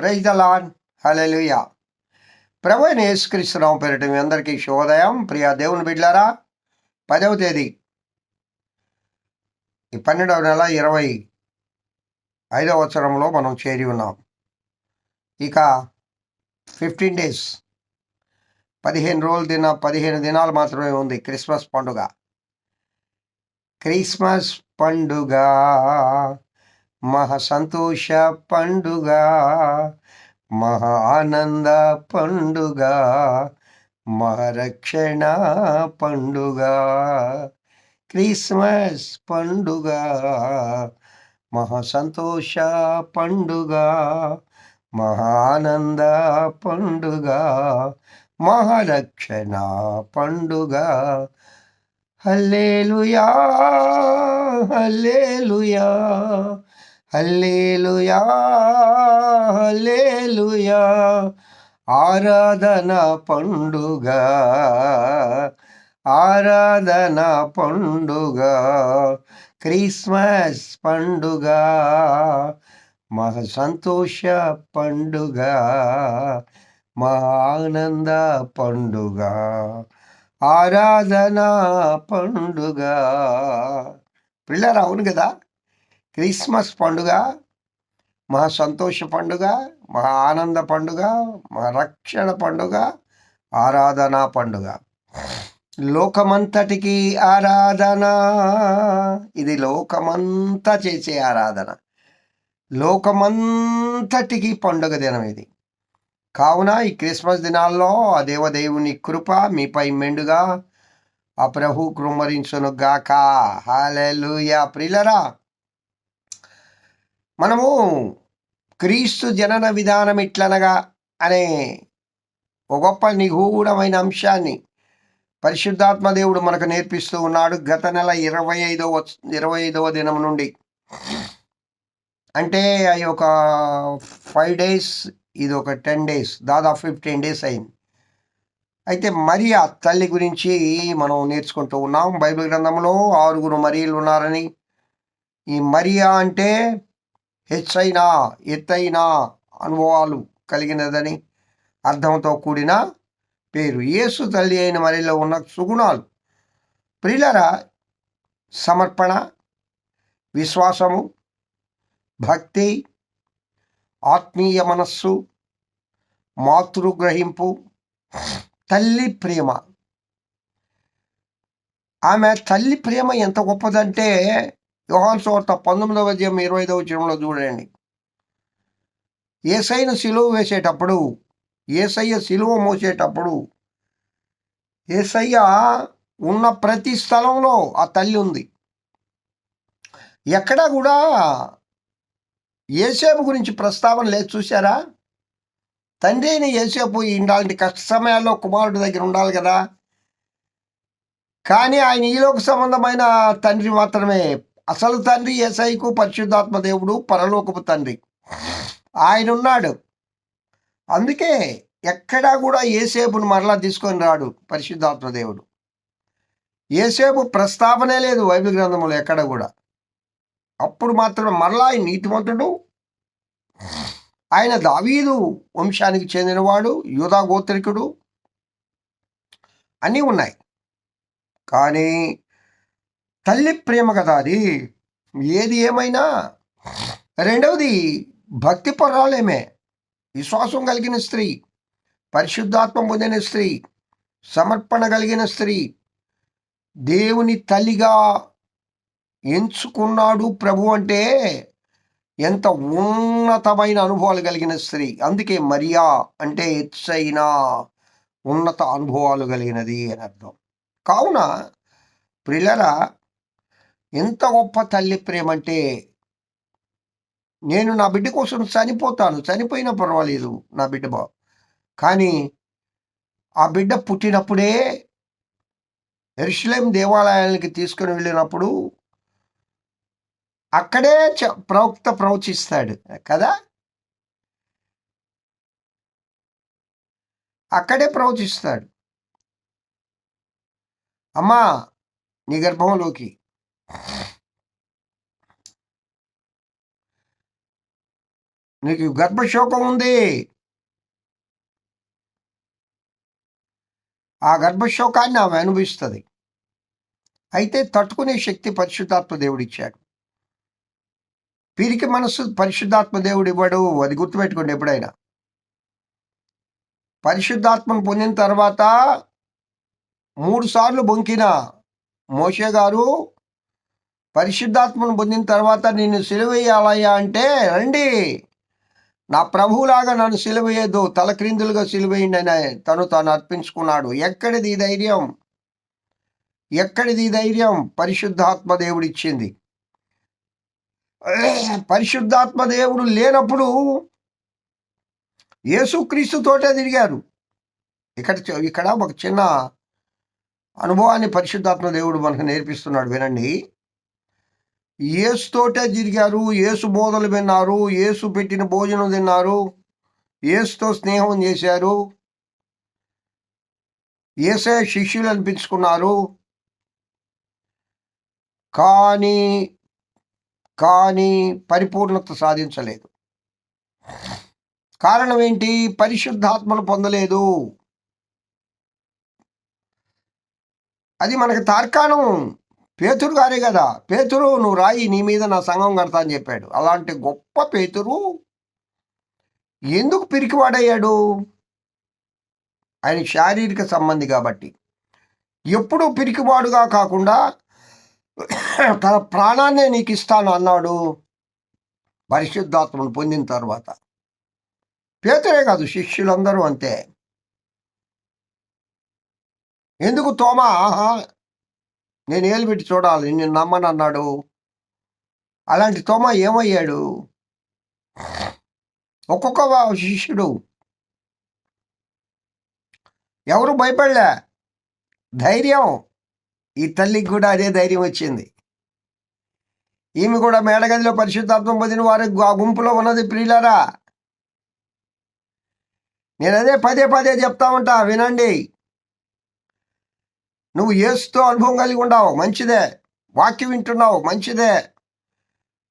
Praise the Lord hallelujah ప్రభు అయిన యేసుక్రీస్తునాం పేరిట మీ అందరికీ శుభోదయం. ప్రియా దేవుని బిడ్లారా పదవ తేదీ. ఈ పన్నెండవ నెల ఇరవై ఐదవ సంవత్సరంలో మనం చేరి ఉన్నాం. ఇక ఫిఫ్టీన్ డేస్. పదిహేను రోజులు దిన పదిహేను దినాలు మాత్రమే ఉంది క్రిస్మస్ పండుగ. క్రిస్మస్ పండుగ. మహా సంతోష పండుగ మహా ఆనంద పండుగ మహారక్షణ పండుగ క్రిస్మస్ పండుగ మహా సంతోష పండుగ మహానంద పండుగ మహారక్షణ పండుగ. Hallelujah hallelujah. హల్లేలుయా హల్లేలుయా ఆరాధన పండుగ ఆరాధన పండుగ క్రిస్మస్ పండుగ మహా సంతోష పండుగ మా ఆనంద పండుగ ఆరాధన పండుగ పిల్లలు అవును కదా క్రిస్మస్ పండుగ మా సంతోష పండుగ మా ఆనంద పండుగ మా రక్షణ పండుగ ఆరాధనా పండుగ. లోకమంతటికి ఆరాధన. ఇది లోకమంతా చేసే ఆరాధన. లోకమంతటికి పండుగ దినం ఇది. కావున ఈ క్రిస్మస్ దినాల్లో ఆ దేవదేవుని కృప మీపై మెండుగా ఆ ప్రభు కృమరించును గాక హాలెలుయా ప్రిలరా. మనము క్రీస్తు జనన విధానం ఇట్లనగా అనే ఒక గొప్ప నిగూఢమైన అంశాన్ని పరిశుద్ధాత్మ దేవుడు మనకు నేర్పిస్తూ ఉన్నాడు గత నెల ఇరవై ఐదవ ఇరవై ఐదవ దినం నుండి. అంటే అవి ఒక ఫైవ్ డేస్ ఇది ఒక టెన్ డేస్ దాదాపు ఫిఫ్టీన్ డేస్ అయింది. అయితే మరియా తల్లి గురించి మనం నేర్చుకుంటూ ఉన్నాం. బైబిల్ గ్రంథంలో ఆరుగురు మరియలు ఉన్నారని. ఈ మరియా అంటే హెచ్చైన ఎత్తైన అనుభవాలు కలిగినదని అర్థంతో కూడిన పేరు. యేసు తల్లి అయిన మరిలో ఉన్న సుగుణాలు. ప్రియులరా సమర్పణ విశ్వాసము భక్తి ఆత్మీయ మనస్సు మాతృగ్రహింపు తల్లి ప్రేమ. ఆమె తల్లి ప్రేమ ఎంత గొప్పదంటే యోహాన్ సోర్త పంతొమ్మిదవ అధ్యాయం ఇరవై ఐదవ చిరంలో చూడండి. ఏసైను సిలువ వేసేటప్పుడు ఏసయ్య సిలువ మోసేటప్పుడు ఏసయ్య ఉన్న ప్రతి స్థలంలో ఆ తల్లి ఉంది. ఎక్కడా కూడా ఏసేపు గురించి ప్రస్తావన లేదు చూసారా తండ్రి అయిన ఏసేపు ఇలాంటి కష్ట సమయాల్లో కుమారుడి దగ్గర ఉండాలి కదా? కానీ ఆయన ఈలోక సంబంధమైన తండ్రి మాత్రమే అసలు తండ్రి ఏసైకు పరిశుద్ధాత్మ దేవుడు పరలోకపు తండ్రి. ఆయన ఉన్నాడు అందుకే ఎక్కడా కూడా ఏసేపును మరలా తీసుకొని రాడు పరిశుద్ధాత్మ దేవుడు. ఏసేపు ప్రస్తావనే లేదు బైబిల్ గ్రంథంలో ఎక్కడ కూడా. అప్పుడు మాత్రమే మరలా ఆయన నీతిమంతుడు. ఆయన దావీదు వంశానికి చెందినవాడు యూదా గోత్రికుడు. అన్నీ ఉన్నాయి. కానీ తల్లి ప్రేమ కదా అది. ఏది ఏమైనా. రెండవది భక్తి పర్రాలేమే విశ్వాసం కలిగిన స్త్రీ పరిశుద్ధాత్మ పొందిన స్త్రీ సమర్పణ కలిగిన స్త్రీ దేవుని తల్లిగా ఎంచుకున్నాడు ప్రభు అంటే ఎంత ఉన్నతమైన అనుభవాలు కలిగిన స్త్రీ. అందుకే మరియా అంటే ఎత్సైన ఉన్నత అనుభవాలు కలిగినది అని అర్థం. కావున ప్రిలరా ఎంత గొప్ప తల్లి ప్రేమ అంటే నేను నా బిడ్డ కోసం చనిపోతాను. చనిపోయినా పర్వాలేదు నా బిడ్డ బా. కానీ ఆ బిడ్డ పుట్టినప్పుడే ఎరుషులేం దేవాలయానికి తీసుకుని వెళ్ళినప్పుడు అక్కడే ప్రవక్త ప్రవచిస్తాడు. కదా? అక్కడే ప్రవచిస్తాడు. అమ్మా నీ గర్భంలోకి నీకు గర్భశోకం ఉంది ఆ గర్భశోకాన్ని ఆమె అనుభవిస్తుంది అయితే తట్టుకునే శక్తి పరిశుద్ధాత్మ దేవుడు ఇచ్చాడు వీరికి మనసు పరిశుద్ధాత్మ దేవుడు ఇవ్వడు అది గుర్తుపెట్టుకోండి ఎప్పుడైనా పరిశుద్ధాత్మను పొందిన తర్వాత మూడు సార్లు బొంకిన మోషే గారు పరిశుద్ధాత్మను పొందిన తర్వాత నిన్ను సిలువేయాలయ్యా అంటే రండి. నా ప్రభువులాగా నన్ను సిలువేయద్దు తలక్రిందులుగా సిలువేయండి అని తను తాను అర్పించుకున్నాడు. ఎక్కడిది ధైర్యం? ఎక్కడిది ధైర్యం? పరిశుద్ధాత్మ దేవుడు ఇచ్చింది. పరిశుద్ధాత్మ దేవుడు లేనప్పుడు యేసుక్రీస్తుతోటే తిరిగారు. ఇక్కడ ఇక్కడ ఒక చిన్న అనుభవాన్ని పరిశుద్ధాత్మ దేవుడు మనకు నేర్పిస్తున్నాడు. వినండి. ఏసుతోటే తిరిగారు ఏసు బోధలు విన్నారు ఏసు పెట్టిన భోజనం తిన్నారు ఏసుతో స్నేహం చేశారు ఏసే శిష్యులు అనిపించుకున్నారు. కానీ కానీ పరిపూర్ణత సాధించలేదు. కారణం ఏంటి? పరిశుద్ధాత్మను పొందలేదు. అది మనకి తార్కాణం. పేతురు గారే కదా. పేతురు నువ్వు రాయి నీ మీద నా సంఘం కడతా అని చెప్పాడు. అలాంటి గొప్ప పేతురు ఎందుకు పిరికివాడయ్యాడు? ఆయన శారీరక సంబంధి కాబట్టి. ఎప్పుడు పిరికివాడుగా కాకుండా తన ప్రాణాన్నే నీకు ఇస్తాను అన్నాడు. పరిశుద్ధాత్మను పొందిన తర్వాత. పేతురే కాదు శిష్యులందరూ అంతే. ఎందుకు తోమా? ఆహా నేను ఏలు పెట్టి చూడాలి నేను నమ్మను అన్నాడు అలాంటి తోమా ఏమయ్యాడు? ఒక్కొక్క శిష్యుడు. ఎవరు భయపడలే? ధైర్యం. ఈ తల్లికి కూడా అదే ధైర్యం వచ్చింది. ఈమె కూడా మేడగదిలో పరిశుద్ధాత్మం పొందిన వారి ఆ గుంపులో ఉన్నది ప్రియులారా. నేను అదే పదే పదే చెప్తా ఉంటా వినండి. నువ్వు ఏసుతో అనుభవం కలిగి ఉండవు మంచిదే. వాక్యం వింటున్నావు మంచిదే.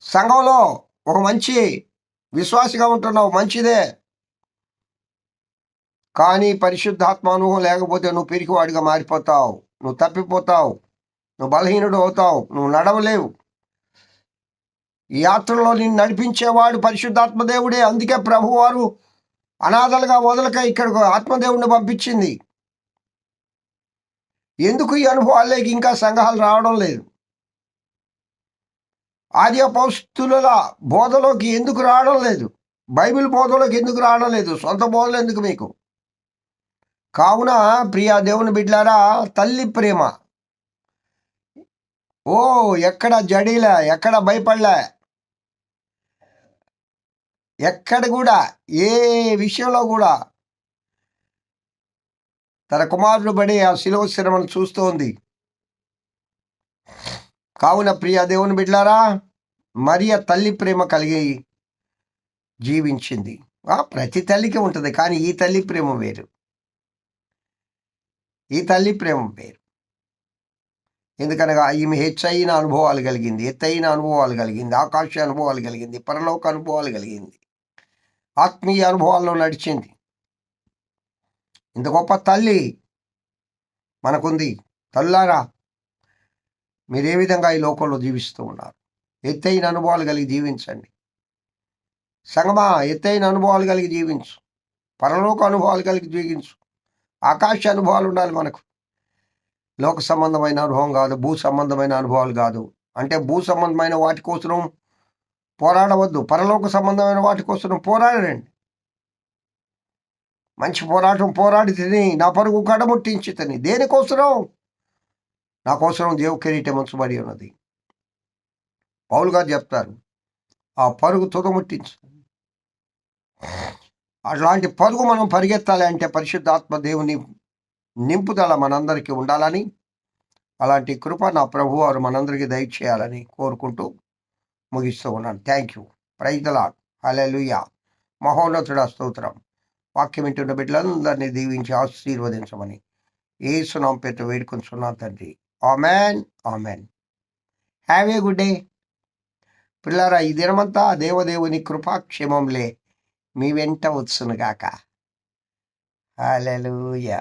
సంఘంలో ఒక మంచి విశ్వాసిగా ఉంటున్నావు మంచిదే. కానీ పరిశుద్ధాత్మ అనుభవం లేకపోతే నువ్వు పిరికివాడిగా మారిపోతావు నువ్వు తప్పిపోతావు నువ్వు బలహీనుడు అవుతావు నువ్వు నడవలేవు. ఈ యాత్రలో నిన్ను నడిపించేవాడు పరిశుద్ధాత్మ దేవుడే. అందుకే ప్రభువారు అనాథలుగా వదలక ఇక్కడికి ఆత్మదేవుడిని పంపించింది. ఎందుకు ఈ అనుభవాల్లోకి ఇంకా సంఘాలు రావడం లేదు? ఆది పౌస్తుల బోధలోకి ఎందుకు రావడం లేదు? బైబిల్ బోధలోకి ఎందుకు రావడం లేదు? సొంత బోధలు ఎందుకు మీకు? కావున ప్రియా దేవుని బిడ్లారా తల్లి ప్రేమ. ఓ ఎక్కడ జడీలే ఎక్కడ భయపడలే? ఎక్కడ కూడా ఏ విషయంలో కూడా తన కుమారుడు పడి ఆ శిలువ శ్రమను చూస్తోంది. కావున ప్రియ దేవుని బిడ్లారా మరియ తల్లి ప్రేమ కలిగి జీవించింది. ప్రతి తల్లికి ఉంటుంది కానీ ఈ తల్లి ప్రేమ వేరు. ఈ తల్లి ప్రేమ వేరు. ఎందుకనగా ఈమె హెచ్చైన అనుభవాలు కలిగింది ఎత్తైన అనుభవాలు కలిగింది ఆకాశ అనుభవాలు కలిగింది పరలోక అనుభవాలు కలిగింది. ఆత్మీయ అనుభవాల్లో నడిచింది. ఇంత గొప్ప తల్లి మనకుంది. తల్లారా మీరు ఏ విధంగా ఈ లోకంలో జీవిస్తూ ఉన్నారు. ఎత్తైన అనుభవాలు కలిగి జీవించండి. సంగమా ఎత్తైన అనుభవాలు కలిగి జీవించు. పరలోక అనుభవాలు కలిగి జీవించు. ఆకాశ అనుభవాలు ఉండాలి మనకు. లోక సంబంధమైన అనుభవం కాదు భూ సంబంధమైన అనుభవాలు కాదు. అంటే భూ సంబంధమైన వాటి కోసం పోరాడవద్దు. పరలోక సంబంధమైన వాటి కోసం పోరాడండి. మంచి పోరాటం పోరాడి తిని నా పరుగు కడముట్టించి తిని దేనికోసరం? నా కోసం దేవు కిరీటం ఉంచబడి ఉన్నది. పౌలు గారు చెప్తారు ఆ పరుగు తుదముట్టించు. అట్లాంటి పరుగు మనం పరిగెత్తాలి అంటే పరిశుద్ధాత్మ దేవుని నింపుదల మనందరికీ ఉండాలని అలాంటి కృప నా ప్రభు వారు మనందరికీ దయచేయాలని కోరుకుంటూ ముగిస్తూ ఉన్నాను. థ్యాంక్ యూ ప్రైజలాడ్ అలెలుయ మహోన్నతుడ స్తోత్రం. వాక్యం వింటున్న బిడ్డలందరినీ దీవించి ఆశీర్వదించమని ఏసునాం సునాం పెట్ట తండ్రి. Amen amen. Have a good day. పిల్లారా ఈ దినమంతా దేవదేవుని కృపాక్షేమంలే మీ వెంట వచ్చునుగాక హాలెలూయా